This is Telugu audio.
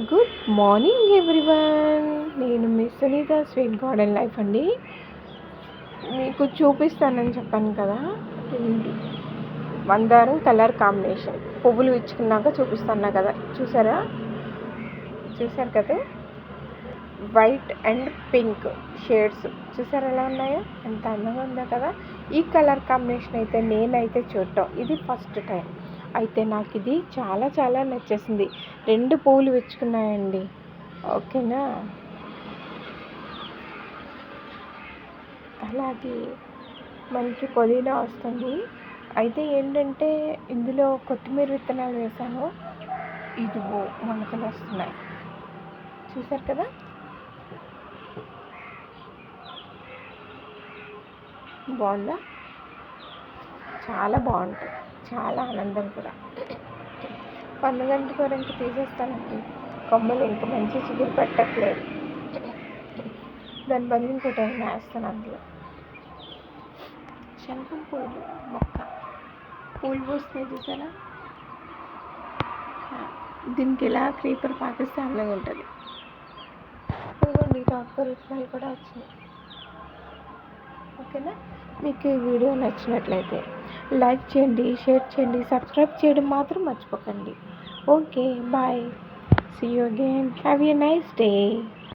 గుడ్ మార్నింగ్ ఎవ్రీవన్ నేను miss Sunitha sweet garden life అండి. మీకు చూపిస్తానని చెప్పాను కదా. మందారం కలర్ కాంబినేషన్. పువ్వులు ఇచ్చుకున్నాక చూపిస్తాను కదా. చూసారా? చూసారు కదా? వైట్ అండ్ పింక్ షేడ్స్ చూసారు ఎలా ఉన్నాయో? ఎంత అందంగా ఉందో కదా. ఈ కలర్ కాంబినేషన్ అయితే నేనైతే చూడటం. ఇది ఫస్ట్ టైం. అయితే నాకు ఇది చాలా చాలా నచ్చేసింది. రెండు పువ్వులు విచ్చుకున్నాయండి. ఓకేనా? అలాగే మనకి పుదీనా వస్తుంది. అయితే ఏంటంటే ఇందులో కొత్తిమీర విత్తనాలు వేసాను. ఇదిగో మొలకలు వస్తున్నాయి. చూసారు కదా? బాగుందా? చాలా బాగుంటుంది చాలా ఆనందం కూడా. పండుగంట కూడా ఇంక తీసేస్తానండి. కొమ్మలు ఇంక మంచి చిగురు పెట్టట్లేదు. దాని బదులు ఇంకోటి ఏమైనా వేస్తాను అందులో. శంఖం పూలు మొక్క. పూలు పూస్తున్నాయి చూసారా? దీనికి ఇలా క్రీపర్ పాకిస్తే అందంగా ఉంటుంది. ఇదిగోండి డాక్టర్ విత్తనాలు కూడా వచ్చినాయి. ఓకేనా? మీకు ఈ వీడియో నచ్చినట్లయితే లైక్ చేయండి షేర్ చేయండి సబ్స్క్రైబ్ చేయడం మాత్రం మర్చిపోకండి. Okay bye. See you again have a nice day